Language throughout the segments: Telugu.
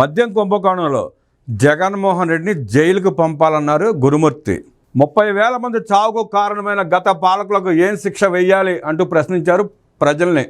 మద్యం కుంభకోణంలో జగన్మోహన్ రెడ్డిని జైలుకు పంపాలన్నారు గురుమూర్తి. ముప్పై వేల మంది చావుకు కారణమైన గత పాలకులకు ఏం శిక్ష వేయాలి అంటూ ప్రశ్నించారు ప్రజల్ని.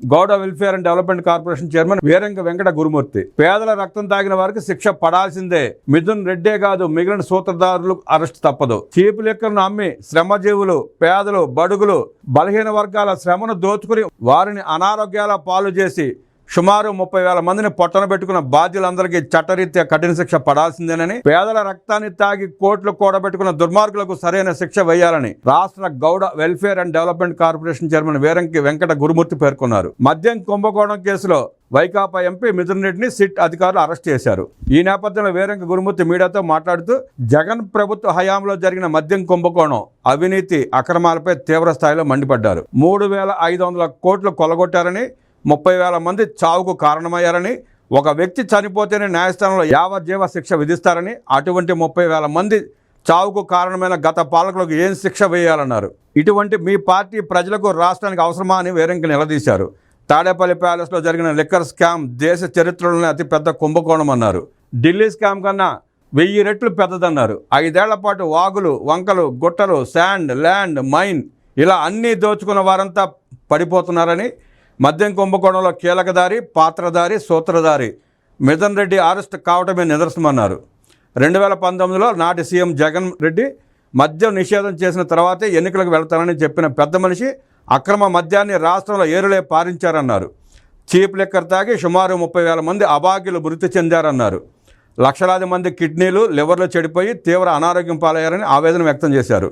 Gowda welfare and development corporation chairman Veeranki Venkata Gurumurthy. పేదల రక్తం తాగిన వారికి శిక్ష పడాల్సిందే. మిథున్ రెడ్డే కాదు మిగిలిన సూత్రధారులు అరెస్ట్ తప్పదు. చీపు లెక్కలను అమ్మి శ్రమజీవులు పేదలు బడుగులు బలహీన వర్గాల శ్రమను దోచుకుని వారిని అనారోగ్యాల పాలు చేసి సుమారు ముప్పై వేల మందిని పొట్టన పెట్టుకున్న బాధ్యులందరికీ చట్టరీత్యా కఠిన శిక్ష పడాల్సిందేనని పేదల రక్తాన్ని తాగి కోట్లు కూడబెట్టుకున్న దుర్మార్గులకు సరైన శిక్ష వేయాలని రాష్ట్ర Gowda welfare and development corporation chairman Veeranki Venkata Gurumurthy పేర్కొన్నారు. మద్యం కుంభకోణం కేసులో వైకాపా ఎంపీ మిథున్ రెడ్డిని సిట్ అధికారులు అరెస్ట్ చేశారు. ఈ నేపథ్యంలో వీరంకి గురుమూర్తి మీడియాతో మాట్లాడుతూ జగన్ ప్రభుత్వ హయాంలో జరిగిన మద్యం కుంభకోణం అవినీతి అక్రమాలపై తీవ్ర స్థాయిలో మండిపడ్డారు. మూడు వేల ఐదు వందల కోట్లు కొలగొట్టారని ముప్పై వేల మంది చావుకు కారణమయ్యారని ఒక వ్యక్తి చనిపోతేనే న్యాయస్థానంలో యావజ్జీవ శిక్ష విధిస్తారని అటువంటి ముప్పై వేల మంది చావుకు కారణమైన గత పాలకులకు ఏం శిక్ష వేయాలన్నారు? ఇటువంటి మీ పార్టీ ప్రజలకు రాష్ట్రానికి అవసరమా అని వేరంకి నిలదీశారు. తాడేపల్లి ప్యాలెస్లో జరిగిన లిక్కర్ స్కామ్ దేశ చరిత్రలోనే అతిపెద్ద కుంభకోణం అన్నారు. ఢిల్లీ స్కామ్ కన్నా వెయ్యి రెట్లు పెద్దదన్నారు. ఐదేళ్ళ పాటు వాగులు వంకలు గుట్టలు శాండ్ ల్యాండ్ మైన్ ఇలా అన్నీ దోచుకున్న వారంతా పడిపోతున్నారని మద్యం కుంభకోణంలో కీలకదారి పాత్రధారి సూత్రధారి. మిథన్ రెడ్డి అరెస్ట్ కావటమే నిదర్శనమన్నారు. రెండు వేల పంతొమ్మిదిలో నాటి సీఎం జగన్ రెడ్డి మద్యం నిషేధం చేసిన తర్వాతే ఎన్నికలకు వెళ్తానని చెప్పిన పెద్ద మనిషి అక్రమ మద్యాన్ని రాష్ట్రంలో ఏరులే పారించారన్నారు. చీప్ లెక్కర్ తాగి సుమారు ముప్పై వేల మంది అభాగ్యులు మృతి చెందారన్నారు. లక్షలాది మంది కిడ్నీలు లివర్లు చెడిపోయి తీవ్ర అనారోగ్యం పాలయ్యారని ఆవేదన వ్యక్తం చేశారు.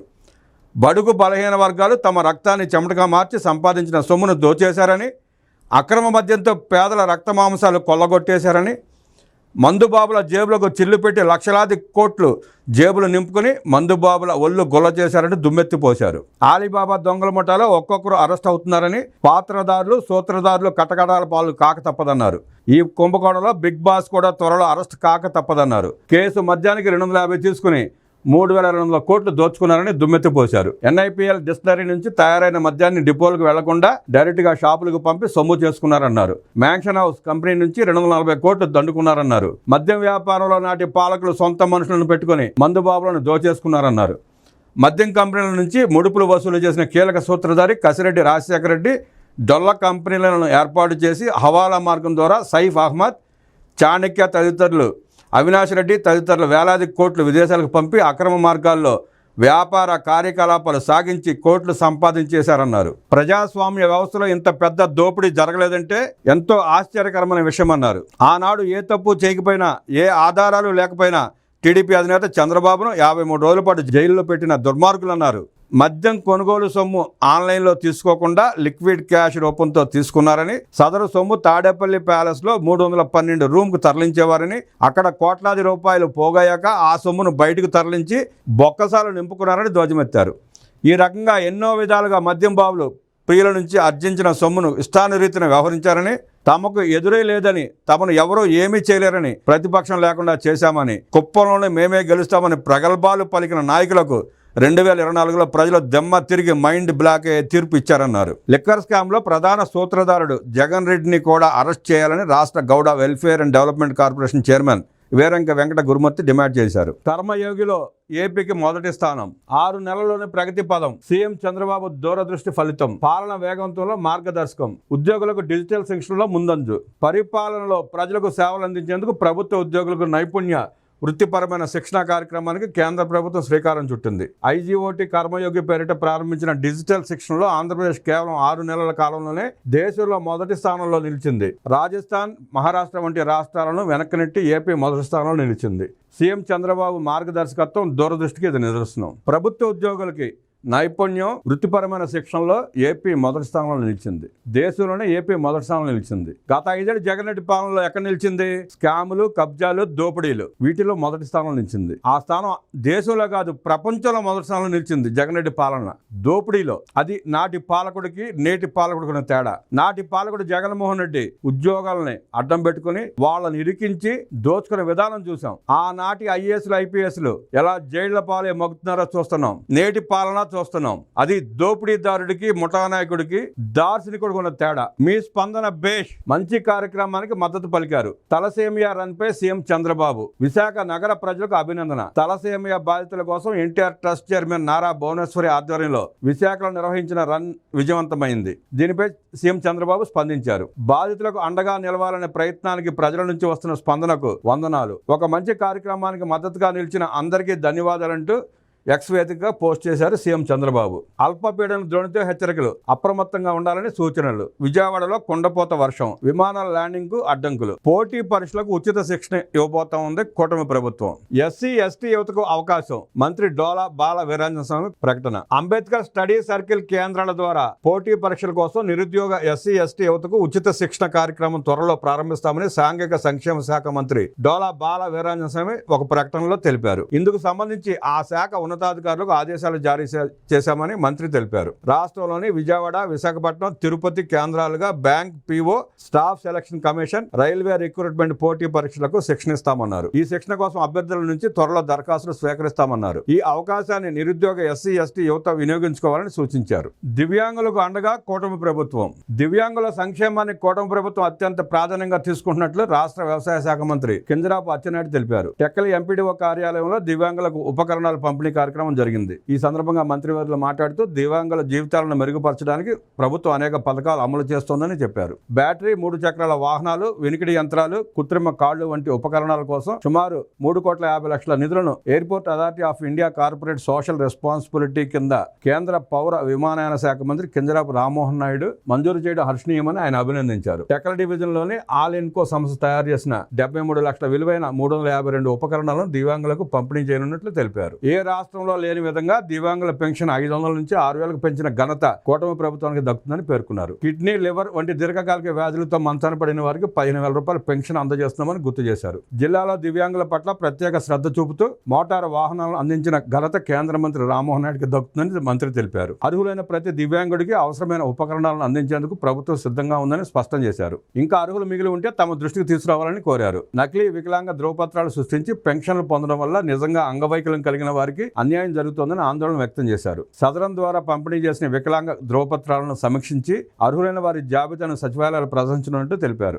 బడుగు బలహీన వర్గాలు తమ రక్తాన్ని చెమటగా మార్చి సంపాదించిన సొమ్మును దోచేశారని అక్రమ మద్యంతో పేదల రక్త మాంసాలు కొల్లగొట్టేశారని మందుబాబుల జేబులకు చిల్లు పెట్టి లక్షలాది కోట్లు జేబులు నింపుకుని మందుబాబుల ఒళ్ళు గొల్ల చేశారని దుమ్మెత్తిపోశారు. ఆలీబాబా దొంగల ముఠాలో ఒక్కొక్కరు అరెస్ట్ అవుతున్నారని పాత్రదారులు సూత్రధారులు కటకటాల పాలు కాక తప్పదన్నారు. ఈ కుంభకోణంలో బిగ్ బాస్ కూడా త్వరలో అరెస్ట్ కాక తప్పదన్నారు. కేసు మద్యానికి రెండు వందల యాభై తీసుకుని మూడు వేల రెండు వందల కోట్లు దోచుకున్నారని దుమ్మెత్తిపోశారు ఎన్ఐపిఎల్ డిస్టిలరీ నుంచి తయారైన మద్యాన్ని డిపోలకు వెళ్ళకుండా డైరెక్ట్గా షాపులకు పంపి సొమ్ము చేసుకున్నారన్నారు. మ్యాన్షన్ హౌస్ కంపెనీ నుంచి రెండు వందల నలభై కోట్లు దండుకున్నారన్నారు. మద్యం వ్యాపారంలో నాటి పాలకులు సొంత మనుషులను పెట్టుకుని మందుబాబులను దోచేసుకున్నారన్నారు. మద్యం కంపెనీల నుంచి ముడుపులు వసూలు చేసిన కీలక సూత్రధారి కసిరెడ్డి రాజశేఖర రెడ్డి డొల్ల కంపెనీలను ఏర్పాటు చేసి హవాలా మార్గం ద్వారా సైఫ్ అహ్మద్ చాణక్య తదితరులు అవినాష్ రెడ్డి తదితరులు వేలాది కోట్లు విదేశాలకు పంపి అక్రమ మార్గాల్లో వ్యాపార కార్యకలాపాలు సాగించి కోట్లు సంపాదించేశారన్నారు. ప్రజాస్వామ్య వ్యవస్థలో ఇంత పెద్ద దోపిడీ జరగలేదంటే ఎంతో ఆశ్చర్యకరమైన విషయమన్నారు. ఆనాడు ఏ తప్పు చేయకపోయినా ఏ ఆధారాలు లేకపోయినా టీడీపీ అధినేత చంద్రబాబును యాభై మూడు రోజుల పాటు జైల్లో పెట్టిన దుర్మార్గులు అన్నారు మద్యం కొనుగోలు సొమ్ము ఆన్లైన్లో తీసుకోకుండా లిక్విడ్ క్యాష్ రూపంతో తీసుకున్నారని సదరు సొమ్ము తాడేపల్లి ప్యాలెస్లో మూడు వందల పన్నెండు రూమ్కు తరలించేవారని అక్కడ కోట్లాది రూపాయలు పోగయ్యాక ఆ సొమ్మును బయటకు తరలించి బొక్కసాలు నింపుకున్నారని ధ్వజమెత్తారు. ఈ రకంగా ఎన్నో విధాలుగా మద్యం బాబులు ప్రియుల నుంచి అర్జించిన సొమ్మును ఇష్టానురీతిన వ్యవహరించారని తమకు ఎదురే లేదని తమను ఎవరూ ఏమీ చేయలేరని ప్రతిపక్షం లేకుండా చేశామని కుప్పంలోనే మేమే గెలుస్తామని ప్రగల్భాలు పలికిన నాయకులకు రెండు వేల ఇరవై నాలుగులో ప్రజలు దెమ్మ తిరిగి మైండ్ బ్లాక్ అయ్యే తీర్పు ఇచ్చారన్నారు. లిక్కర్ స్కామ్లో ప్రధాన సూత్రధారుడు జగన్ రెడ్డిని కూడా అరెస్ట్ చేయాలని రాష్ట్ర Gowda welfare and development corporation chairman Veeranki Venkata Gurumurthy demand చేశారు. కర్మయోగిలో ఏపీకి మొదటి స్థానం ఆరు నెలల్లోనే ప్రగతి పదం సీఎం చంద్రబాబు దూరదృష్టి ఫలితం పాలన వేగంతో మార్గదర్శకం ఉద్యోగులకు డిజిటల్ శిక్షణలో ముందంజు పరిపాలనలో ప్రజలకు సేవలు అందించేందుకు ప్రభుత్వ ఉద్యోగులకు నైపుణ్య వృత్తిపరమైన శిక్షణ కార్యక్రమానికి కేంద్ర ప్రభుత్వం శ్రీకారం చుట్టింది. ఐజీఓటీ కర్మయోగి పేరిట ప్రారంభించిన డిజిటల్ శిక్షణలో ఆంధ్రప్రదేశ్ కేవలం ఆరు నెలల కాలంలోనే దేశంలో మొదటి స్థానంలో నిలిచింది. రాజస్థాన్ మహారాష్ట్ర వంటి రాష్ట్రాలను వెనక్కినెట్టి ఏపీ మొదటి స్థానంలో నిలిచింది. సీఎం చంద్రబాబు మార్గదర్శకత్వం దూరదృష్టికి ఇది నిదర్శనం. ప్రభుత్వ ఉద్యోగులకి నైపుణ్యం వృత్తిపరమైన శిక్షణలో ఏపీ మొదటి స్థానంలో నిలిచింది. దేశంలోనే ఏపీ మొదటి స్థానంలో నిలిచింది. గత ఐదేళ్ళు జగన్ రెడ్డి పాలనలో ఎక్కడ నిలిచింది? స్కాములు కబ్జాలు దోపిడీలు వీటిలో మొదటి స్థానంలో నిలిచింది. ఆ స్థానం దేశంలో కాదు ప్రపంచంలో మొదటి స్థానంలో నిలిచింది జగన్ రెడ్డి పాలన. దోపిడీలో. అది నాటి పాలకుడికి నేటి పాలకుడికి ఉన్న తేడా. నాటి పాలకుడు జగన్మోహన్ రెడ్డి ఉద్యోగాలని అడ్డం పెట్టుకుని వాళ్ళని ఇరికించి దోచుకునే విధానం చూసాం ఆనాటి ఐఏఎస్లు ఐపీఎస్లు ఎలా జైళ్ళ పాలే మొగ్గుతున్నారో చూస్తున్నాం. నేటి పాలన చూస్తున్నాం. అది దోపిడీదారుడికి ముఠానాయకుడికి దార్శనికుడికి ఉన్న తేడా. మీ స్పందన బేష్. మంచి కార్యక్రమానికి మద్దతు పలికారు. తలసేమియా రన్ పై సీఎం చంద్రబాబు. విశాఖ నగర ప్రజలకు అభినందన. తలసేమియా బాధితుల కోసం ఎన్టీఆర్ ట్రస్ట్ చైర్మన్ నారా భువనేశ్వరి ఆధ్వర్యంలో విశాఖలో నిర్వహించిన రన్ విజయవంతమైంది. దీనిపై సీఎం చంద్రబాబు స్పందించారు. బాధితులకు అండగా నిలవాలనే ప్రయత్నానికి ప్రజల నుంచి వస్తున్న స్పందనకు వందనాలు. ఒక మంచి కార్యక్రమానికి మద్దతుగా నిలిచిన అందరికీ ధన్యవాదాలంటూ ఎక్స్ వేదికగా పోస్ట్ చేశారు సీఎం చంద్రబాబు. అల్పపీడన ద్రోణితో హెచ్చరికలు అప్రమత్తంగా ఉండాలని సూచనలు. విజయవాడలో కుండపోత వర్షం విమానాల ల్యాండింగ్కు అడ్డంకులు. పోటీ పరీక్షలకు ఉచిత శిక్షణ ఇవ్వబోతా ఉంది కూటమి ప్రభుత్వం. ఎస్సీ ఎస్టీ యువతకు అవకాశం మంత్రి డోలా బాల వీరాంజన స్వామి ప్రకటన. అంబేద్కర్ స్టడీ సర్కిల్ కేంద్రాల ద్వారా పోటీ పరీక్షల కోసం నిరుద్యోగ ఎస్సీ ఎస్టీ యువతకు ఉచిత శిక్షణ కార్యక్రమం త్వరలో ప్రారంభిస్తామని సాంఘిక సంక్షేమ శాఖ మంత్రి డోలా బాల వీరాంజన స్వామి ఒక ప్రకటనలో తెలిపారు. ఇందుకు సంబంధించి ఆ శాఖ ఉన్నతాధికారులకు ఆదేశాలు జారీ చేశామని మంత్రి తెలిపారు. రాష్ట్రంలోని విజయవాడ విశాఖపట్నం తిరుపతి కేంద్రాలుగా bank PO staff selection commission railway recruitment పోటీ పరీక్షలకు శిక్షణ ఇస్తామన్నారు. ఈ శిక్షణ కోసం అభ్యర్థుల నుంచి త్వరలో దరఖాస్తులు స్వీకరిస్తామన్నారు. ఈ అవకాశాన్ని నిరుద్యోగ ఎస్సీ ఎస్టీ యువత వినియోగించుకోవాలని సూచించారు. దివ్యాంగులకు అండగా కూటమి ప్రభుత్వం. దివ్యాంగుల సంక్షేమాన్ని కూటమి ప్రభుత్వం అత్యంత ప్రాధాన్యంగా తీసుకుంటున్నట్లు రాష్ట్ర వ్యవసాయ శాఖ మంత్రి కింజరాపు అచ్చెన్నాయుడు తెలిపారు. టెక్కలి ఎంపీడీఓ కార్యాలయంలో దివ్యాంగులకు ఉపకరణాలు పంపిణీ కార్యక్రమం జరిగింది. ఈ సందర్భంగా మంత్రివర్యులు మాట్లాడుతూ దివ్యాంగుల జీవితాలను మెరుగుపరచడానికి ప్రభుత్వం అనేక పథకాలు అమలు చేస్తోందని చెప్పారు. బ్యాటరీ మూడు చక్రాల వాహనాలు వెనికిడి యంత్రాలు కృత్రిమ కాళ్ళు వంటి ఉపకరణాల కోసం సుమారు మూడు కోట్ల యాభై లక్షల నిధులను airport authority of India corporate social responsibility కింద కేంద్ర పౌర విమానయాన శాఖ మంత్రి కింజరాపు రామ్మోహన్ నాయుడు మంజూరు చేయడం హర్షణీయమని ఆయన అభినందించారు. టెక్కల డివిజన్లోని ఆల్ ఇన్కో సంస్థ తయారు చేసిన డెబ్బై మూడు లక్షల విలువైన మూడు వందల యాభై రెండు ఉపకరణాలను దివ్యాంగులకు పంపిణీ చేయనున్నట్లు తెలిపారు. ఏ రాష్ట్రంలో లేని విధంగా దివ్యాంగుల పెన్షన్ ఐదు వందల నుంచి ఆరు వేలకు పెంచిన ఘనత కూటమి ప్రభుత్వానికి దక్కుతుందని పేర్కొన్నారు. కిడ్నీ లివర్ వంటి దీర్ఘకాలిక వ్యాధులతో మంచాన పడిన వారికి పదిహేను వేల రూపాయల పెన్షన్ అందజేస్తున్నామని గుర్తు చేశారు. జిల్లాలో దివ్యాంగుల పట్ల ప్రత్యేక శ్రద్ధ చూపుతూ మోటారు వాహనాలను అందించిన ఘనత కేంద్ర మంత్రి రామ్మోహన్ నాయుడికి దక్కుతుందని మంత్రి తెలిపారు. అర్హులైన ప్రతి దివ్యాంగుడికి అవసరమైన ఉపకరణాలను అందించేందుకు ప్రభుత్వం సిద్ధంగా ఉందని స్పష్టం చేశారు. ఇంకా అర్హులు మిగిలి ఉంటే తమ దృష్టికి తీసుకురావాలని కోరారు. నకిలీ వికలాంగ ధ్రువపత్రాలు సృష్టించి పెన్షన్లు పొందడం వల్ల నిజంగా అంగవైకల్యం కలిగిన వారికి అన్యాయం జరుగుతోందని ఆందోళన వ్యక్తం చేశారు. సదరం ద్వారా పంపిణీ చేసిన వికలాంగ ధ్రువపత్రాలను సమీక్షించి అర్హులైన వారి జాబితాను సచివాలయాలు ప్రదర్శించనున్నట్టు తెలిపారు.